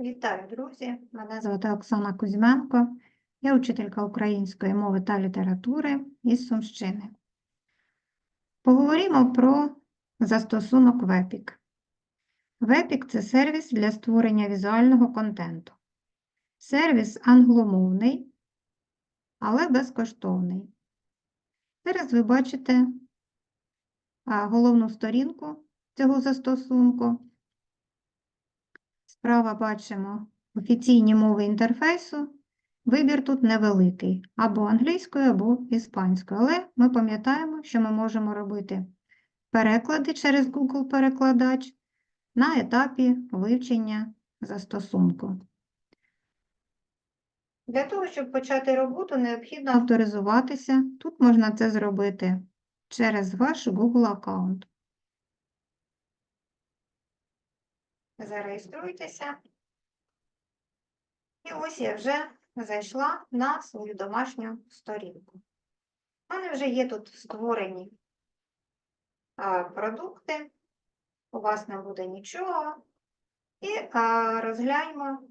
Вітаю, друзі! Мене звати Оксана Кузьменко. Я учителька української мови та літератури із Сумщини. Поговоримо про застосунок Вепік. Вепік це сервіс для створення візуального контенту. Сервіс англомовний, але безкоштовний. Зараз ви бачите головну сторінку цього застосунку. Справа бачимо офіційні мови інтерфейсу. Вибір тут невеликий, або англійською, або іспанською. Але ми пам'ятаємо, що ми можемо робити переклади через Google перекладач на етапі вивчення застосунку. Для того, щоб почати роботу, необхідно авторизуватися. Тут можна це зробити через ваш Google аккаунт. Зареєструйтеся. І ось я вже зайшла на свою домашню сторінку. У мене вже є тут створені продукти, у вас не буде нічого. І розгляньмо,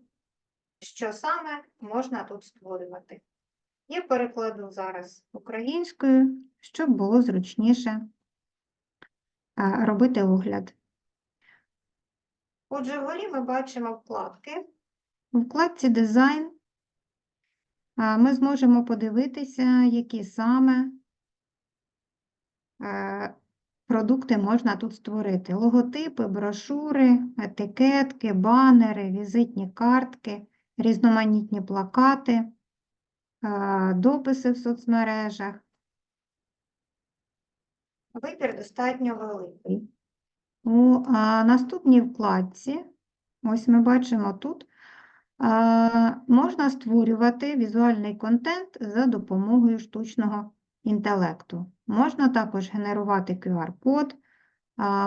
що саме можна тут створювати. Я перекладу зараз українською, щоб було зручніше робити огляд. Отже, вгорі ми бачимо вкладки. У вкладці Дизайн ми зможемо подивитися, які саме продукти можна тут створити. Логотипи, брошури, етикетки, банери, візитні картки, різноманітні плакати, дописи в соцмережах. Вибір достатньо великий. У наступній вкладці, ось ми бачимо тут, можна створювати візуальний контент за допомогою штучного інтелекту. Можна також генерувати QR-код,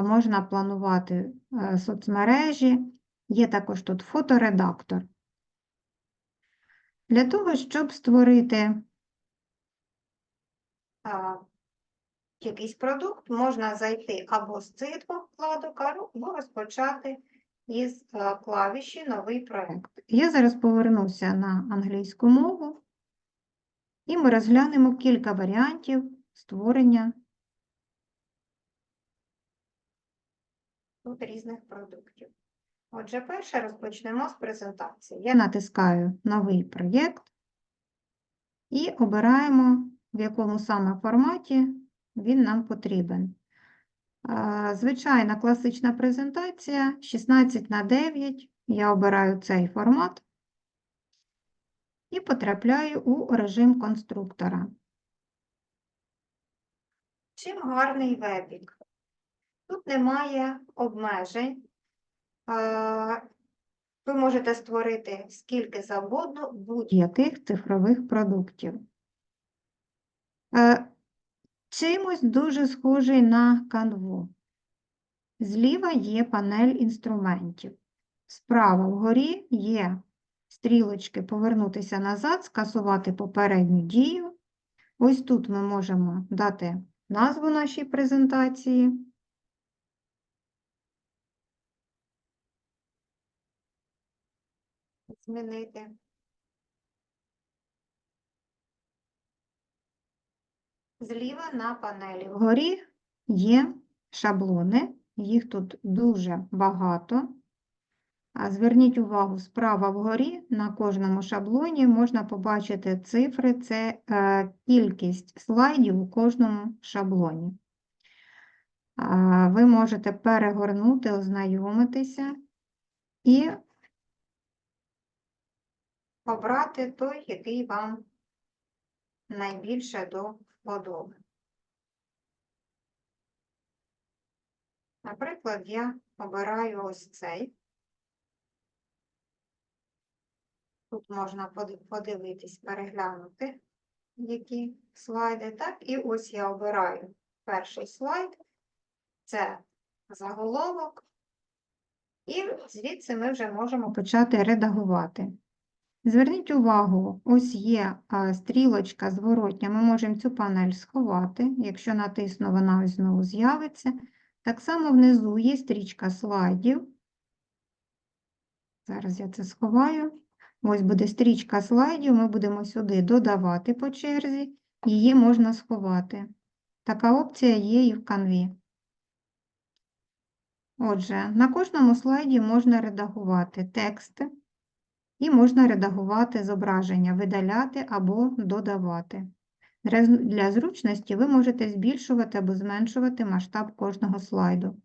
можна планувати соцмережі, є також тут фоторедактор. Для того, щоб створити якийсь продукт, можна зайти або з цифру вкладок, або розпочати із е, клавіші Новий проект. Я зараз повернуся на англійську мову, і ми розглянемо кілька варіантів створення тут різних продуктів. Отже, перше розпочнемо з презентації. Я натискаю Новий проєкт і обираємо, в якому саме форматі він нам потрібен. Звичайна класична презентація 16 на 9. Я обираю цей формат і потрапляю у режим конструктора. Чим гарний вебік? Тут немає обмежень. Ви можете створити скільки завгодно будь-яких цифрових продуктів. Чимось дуже схожий на канву. Зліва є панель інструментів. Справа вгорі є стрілочки повернутися назад, скасувати попередню дію. Ось тут ми можемо дати назву нашій презентації. Змінити. Зліва на панелі вгорі є шаблони, їх тут дуже багато. Зверніть увагу, справа вгорі на кожному шаблоні можна побачити цифри, це е, кількість слайдів у кожному шаблоні. Ви можете перегорнути, ознайомитися і обрати той, який вам найбільше до вподоби. Наприклад, я обираю ось цей. Тут можна подивитись, переглянути, які слайди. Так, і ось я обираю перший слайд. Це заголовок. І звідси ми вже можемо почати редагувати. Зверніть увагу, ось є стрілочка зворотня, ми можемо цю панель сховати. Якщо натисну, вона ось знову з'явиться. Так само внизу є стрічка слайдів. Зараз я це сховаю. Ось буде стрічка слайдів. Ми будемо сюди додавати по черзі. Її можна сховати. Така опція є і в канві. Отже, на кожному слайді можна редагувати тексти можна редагувати зображення, видаляти або додавати. Для зручності ви можете збільшувати або зменшувати масштаб кожного слайду.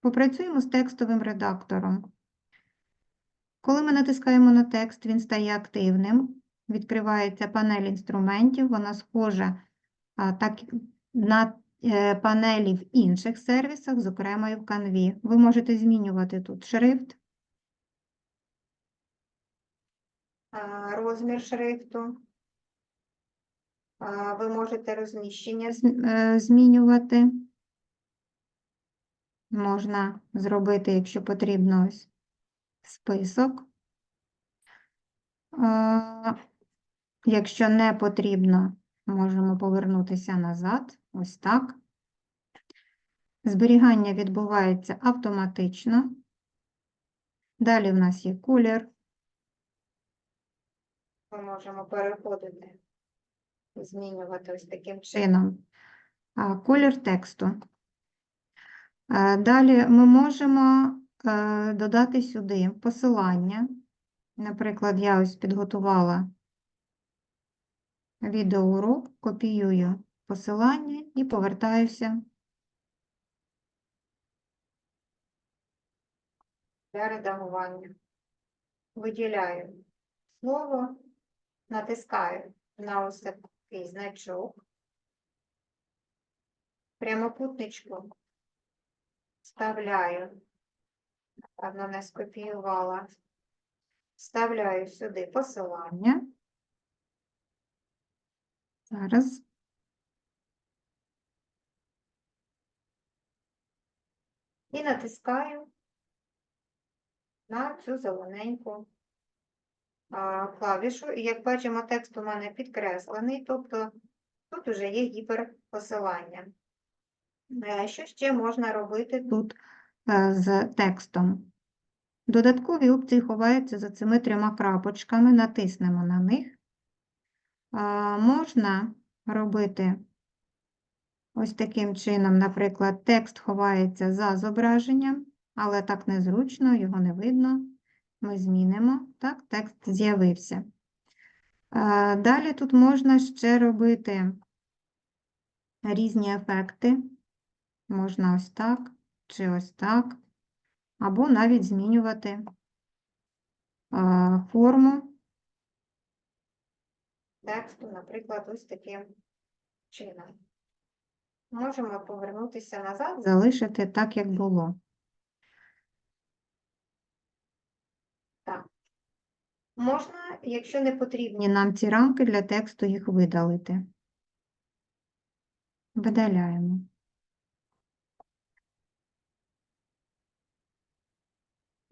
Попрацюємо з текстовим редактором. Коли ми натискаємо на текст, він стає активним. Відкривається панель інструментів, вона схожа так, на е, панелі в інших сервісах, зокрема і в Canvі. Ви можете змінювати тут шрифт, А, Розмір шрифту. Ви можете розміщення е, змінювати. Можна зробити, якщо потрібно, ось список. Якщо не потрібно, можемо повернутися назад, ось так. Зберігання відбувається автоматично. Далі в нас є колір. Ми можемо переходити, змінювати ось таким чином. колір тексту. Далі ми можемо е, додати сюди посилання. Наприклад, я ось підготувала відеоурок, копіюю посилання і повертаюся. для редагування. Виділяю слово, натискаю на ось такий значок, прямокутничку вставляю, напевно, не скопіювала, вставляю сюди посилання, Зараз. і натискаю на цю зелененьку клавішу. І як бачимо, текст у мене підкреслений, тобто тут вже є гіперпосилання. Е, Що ще можна робити тут? е, з текстом. Додаткові опції ховаються за цими трьома крапочками, натиснемо на них. Можна робити ось таким чином, наприклад, текст ховається за зображенням, але так незручно, його не видно. Ми змінимо, так, текст з'явився. Далі тут можна ще робити різні ефекти. Можна ось так чи ось так, або навіть змінювати форму. тексту, наприклад, ось таким чином. Можемо повернутися назад. залишити так, як було. Можна, якщо не потрібні, нам ці рамки для тексту їх видалити. Видаляємо.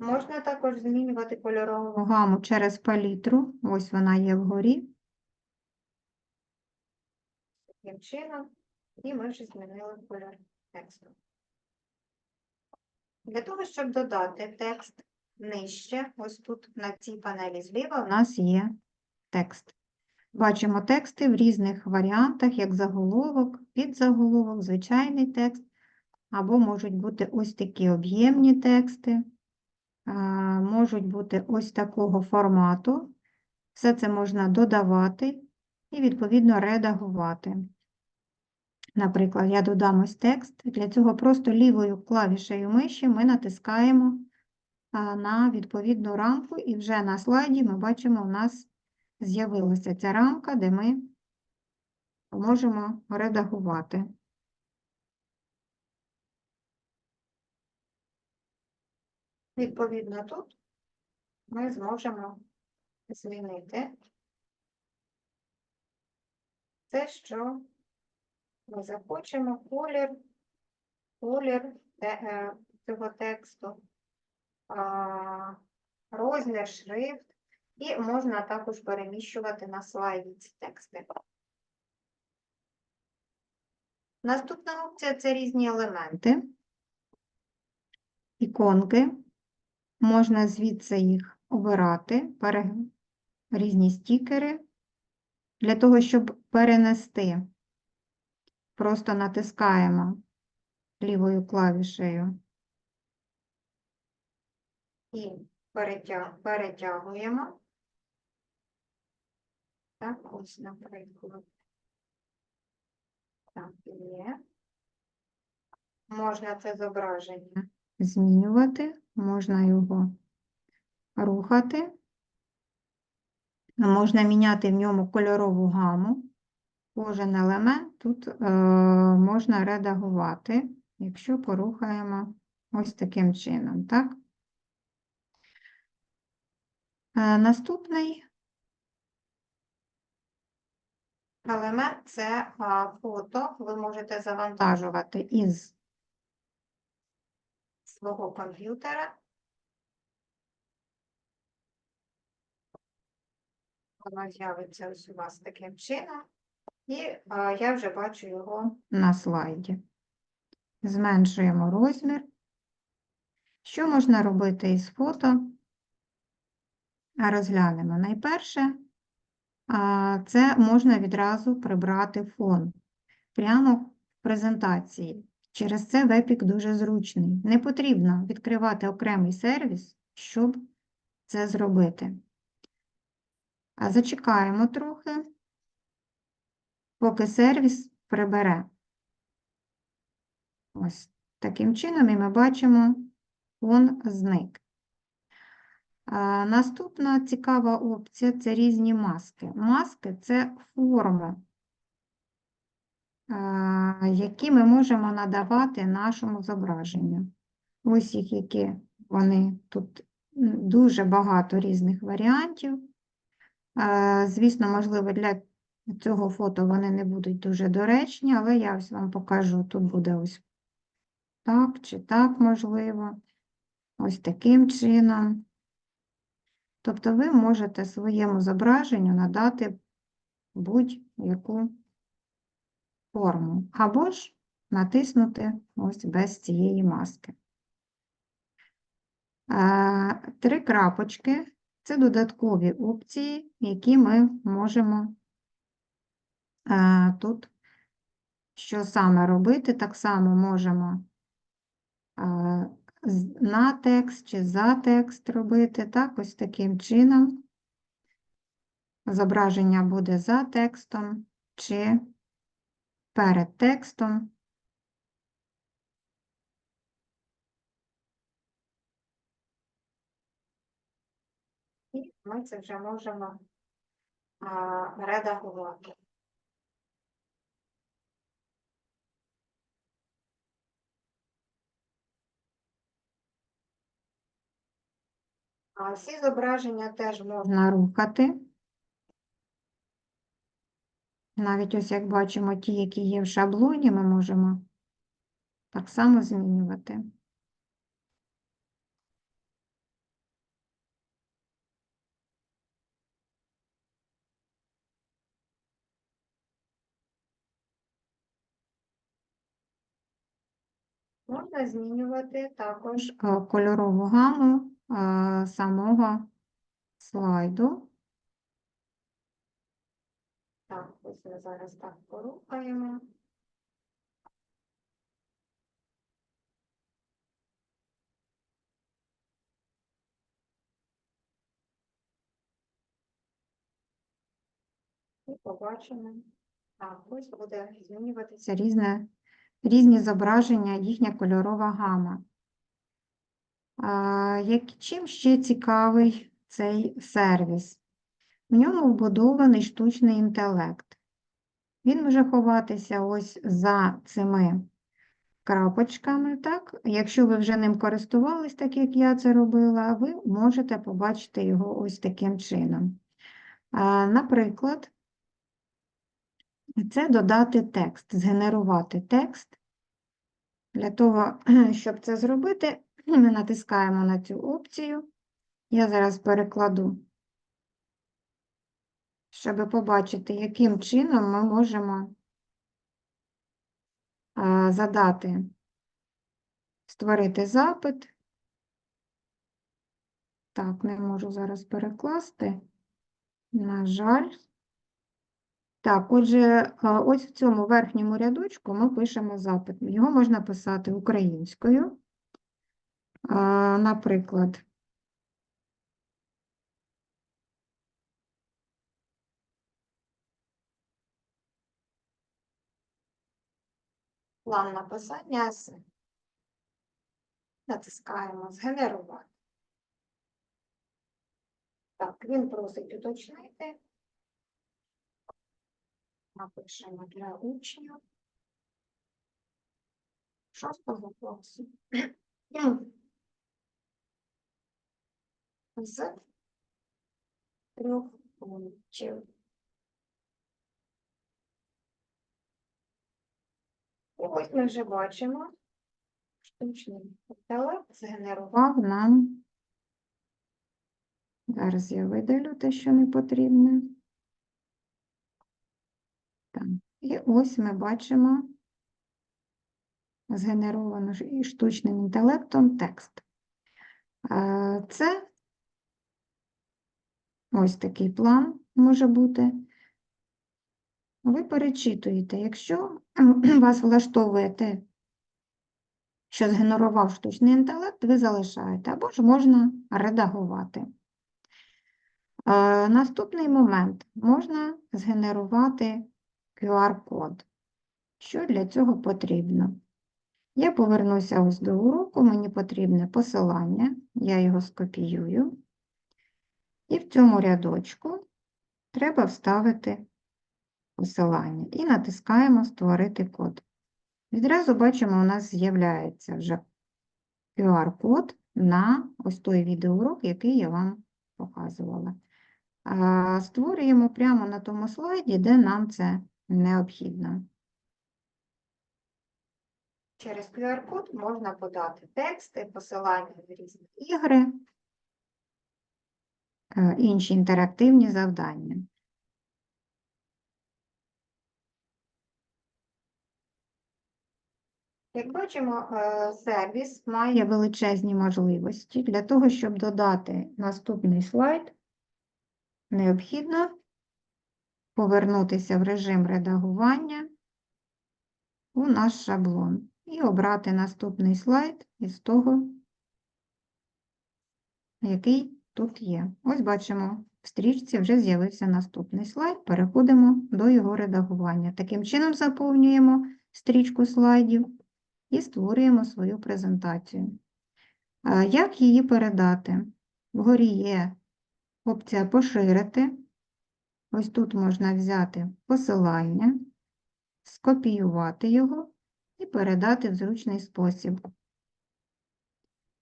можна також змінювати кольорову Гаму через палітру, ось вона є вгорі. таким чином, і ми вже змінили кольор тексту. Для того, щоб додати текст нижче, ось тут на цій панелі зліва, У нас є текст. Бачимо тексти в різних варіантах, як заголовок, підзаголовок, звичайний текст, або можуть бути ось такі об'ємні тексти, можуть бути ось такого формату. Все це можна додавати і, відповідно, редагувати. Наприклад, я додам ось текст. Для цього просто лівою клавішею миші ми натискаємо на відповідну рамку, і вже на слайді ми бачимо, у нас з'явилася ця рамка, де ми можемо редагувати. відповідно тут ми зможемо змінити те, що ми захочемо, колір, колір е, цього тексту, розмір, шрифт, і можна також переміщувати на слайді ці тексти. Наступна опція це різні елементи. Іконки. Можна звідси їх обирати, різні стікери. Для того, щоб перенести, просто натискаємо лівою клавішею І перетя- перетягуємо. Так, ось, наприклад. Так, є. Можна це зображення. змінювати, можна його рухати, можна міняти в ньому кольорову гаму. Кожен елемент тут е, можна редагувати, якщо порухаємо ось таким чином, так? Е, наступний Елемент це фото. Ви можете завантажувати із свого комп'ютера. Воно з'явиться ось у вас таким чином. І я вже бачу його. на слайді. Зменшуємо розмір. Що можна робити із фото? Розглянемо. Найперше, це можна відразу прибрати фон прямо в презентації. Через це вебік дуже зручний. Не потрібно відкривати окремий сервіс, щоб це зробити. А зачекаємо трохи, поки сервіс прибере. Ось таким чином, і ми бачимо, фон зник. Наступна цікава опція це різні маски. Маски це форми, які ми можемо надавати нашому зображенню. Ось їх, які вони тут дуже багато різних варіантів. Звісно, можливо, для цього фото вони не будуть дуже доречні, але я ось вам покажу. Тут буде ось так чи так можливо, ось таким чином. Тобто ви можете своєму зображенню надати будь-яку форму, або ж натиснути ось без цієї маски. Е, Три крапочки це додаткові опції, які ми можемо е, тут що саме робити, так само можемо е, на текст чи за текст робити, так, ось таким чином. Зображення буде за текстом чи перед текстом. І ми це вже можемо редагувати. А всі зображення теж можна. Рухати. Навіть ось як бачимо, ті, які є в шаблоні, ми можемо так само змінювати. Можна змінювати також е, кольорову гаму самого слайду. Так, ось ми зараз так порухаємо. І побачимо. Так, ось буде змінюватися. Різне, різні зображення, їхня кольорова гама. Як, чим ще цікавий цей сервіс? В ньому вбудований штучний інтелект. Він може ховатися ось за цими крапочками, так? Якщо ви вже ним користувались, так як я це робила, ви можете побачити його ось таким чином. Наприклад, це додати текст, згенерувати текст. Для того, щоб це зробити, ми натискаємо на цю опцію. Я зараз перекладу, щоб побачити, яким чином ми можемо задати, створити запит Так, не можу зараз перекласти. На жаль. Так, отже, е, ось в цьому верхньому рядочку ми пишемо запит. Його можна писати українською. Наприклад, План написання з натискаємо згенерувати. Так, він просить уточнити. Напишемо для учнів. Шостого класу. З трьох пунктів. І ось ми вже бачимо, штучний інтелект згенерував нам. Зараз я видалю те, що не потрібне. Так. І ось ми бачимо згенеровану і штучним інтелектом текст. Е, Це ось такий план може бути. Ви перечитуєте, якщо вас влаштовує те, що згенерував штучний інтелект, ви залишаєте, або ж можна редагувати. Е, Наступний момент можна згенерувати QR-код. Що для цього потрібно? Я повернуся ось до уроку, мені потрібне посилання, я його скопіюю. І в цьому рядочку треба вставити посилання і натискаємо Створити код. Відразу бачимо, у нас з'являється вже QR-код на ось той відеоурок, який я вам показувала. Створюємо прямо на тому слайді, де нам це необхідно. Через QR-код можна подати тексти, посилання в різні Ігри, інші інтерактивні завдання. Як бачимо, е, сервіс має величезні можливості. Для того, щоб додати наступний слайд, необхідно повернутися в режим редагування у наш шаблон і обрати наступний слайд із того, який тут є. Ось бачимо, в стрічці вже з'явився наступний слайд. Переходимо до його редагування. Таким чином заповнюємо стрічку слайдів і створюємо свою презентацію. Як її передати? Вгорі є опція Поширити. Ось тут можна взяти посилання, скопіювати його і передати в зручний спосіб.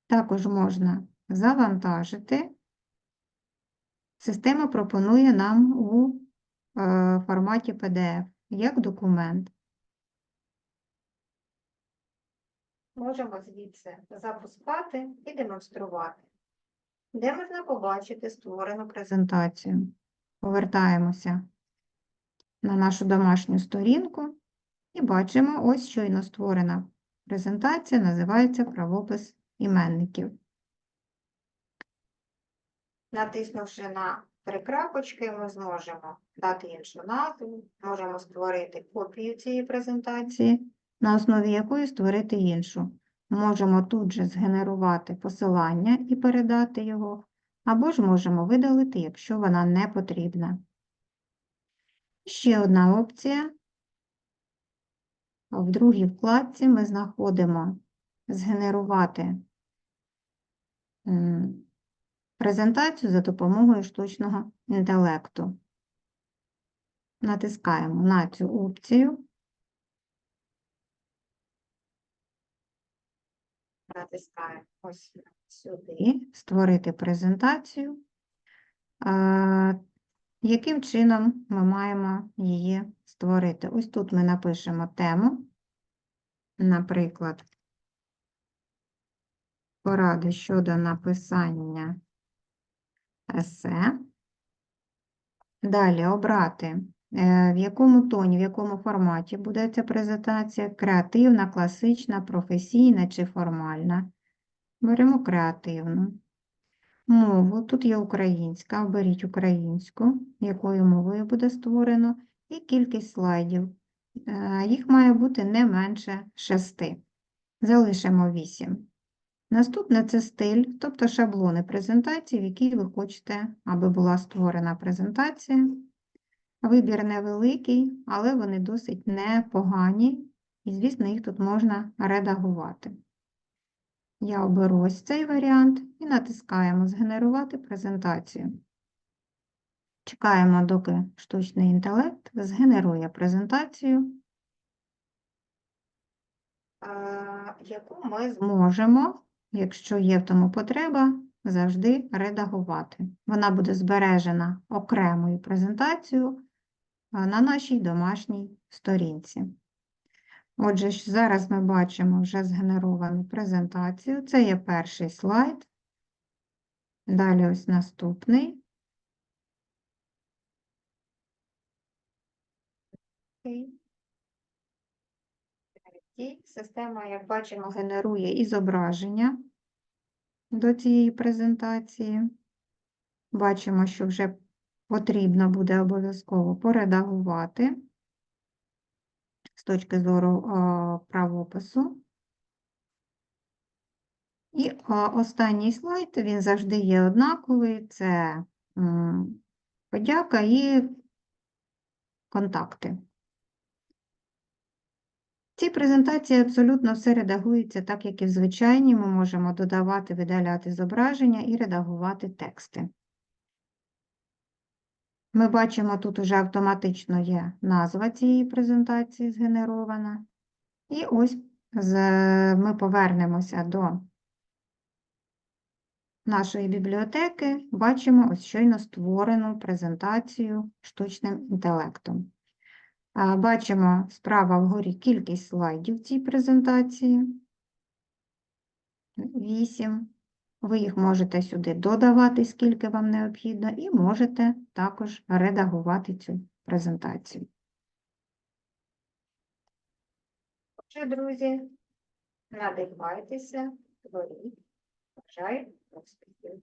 Також можна завантажити. Система пропонує нам у е, форматі PDF як документ. можемо звідси запускати і демонструвати, де можна побачити створену презентацію. презентацію. Повертаємося на нашу домашню сторінку і бачимо, ось щойно створена презентація, називається правопис іменників. Натиснувши на три крапочки, ми зможемо дати іншу назву, можемо створити копію цієї презентації. На основі якої створити іншу. Можемо тут же згенерувати посилання і передати його, або ж можемо видалити, якщо вона не потрібна. Ще одна опція. В другій вкладці ми знаходимо згенерувати презентацію за допомогою штучного інтелекту. Натискаємо на цю опцію. Натискаємо ось сюди. створити презентацію. Яким чином ми маємо її створити? Ось тут ми напишемо тему, наприклад, поради щодо написання есе. Далі обрати, е, в якому тоні, в якому форматі буде ця презентація, креативна, класична, професійна чи формальна. Беремо креативну. мову. Тут є українська, оберіть українську, якою мовою буде створено, і кількість слайдів. Е, Їх має бути не менше шести. Залишимо 8. Наступне це стиль, тобто шаблони презентації, в якій ви хочете, аби була створена презентація. Вибір невеликий, але вони досить непогані, і, звісно, їх тут можна редагувати. Я оберу ось цей варіант і натискаємо Згенерувати презентацію. Чекаємо, доки штучний інтелект згенерує презентацію, е, яку ми з- можемо, якщо є в тому потреба, завжди редагувати. Вона буде збережена окремою презентацією на нашій домашній сторінці. Отже, зараз ми бачимо вже згенеровану презентацію. Це є перший слайд. Далі ось наступний. Окей. Третій. Система, як бачимо, генерує і зображення до цієї презентації. Бачимо, що вже потрібно буде обов'язково поредагувати з точки зору правопису. І останній слайд, він завжди є однаковий, це подяка і контакти. Цій презентації абсолютно все редагується так, як і в звичайній. Ми можемо додавати, видаляти зображення і редагувати тексти. Ми бачимо, тут уже автоматично є назва цієї презентації згенерована. І ось ми повернемося до нашої бібліотеки, бачимо ось щойно створену презентацію штучним інтелектом. Бачимо справа вгорі кількість слайдів в цій презентації. 8. Ви їх можете сюди додавати, скільки вам необхідно, і можете також редагувати цю презентацію. Отже, друзі, надихайтеся, творіть. Бажаю успіхів.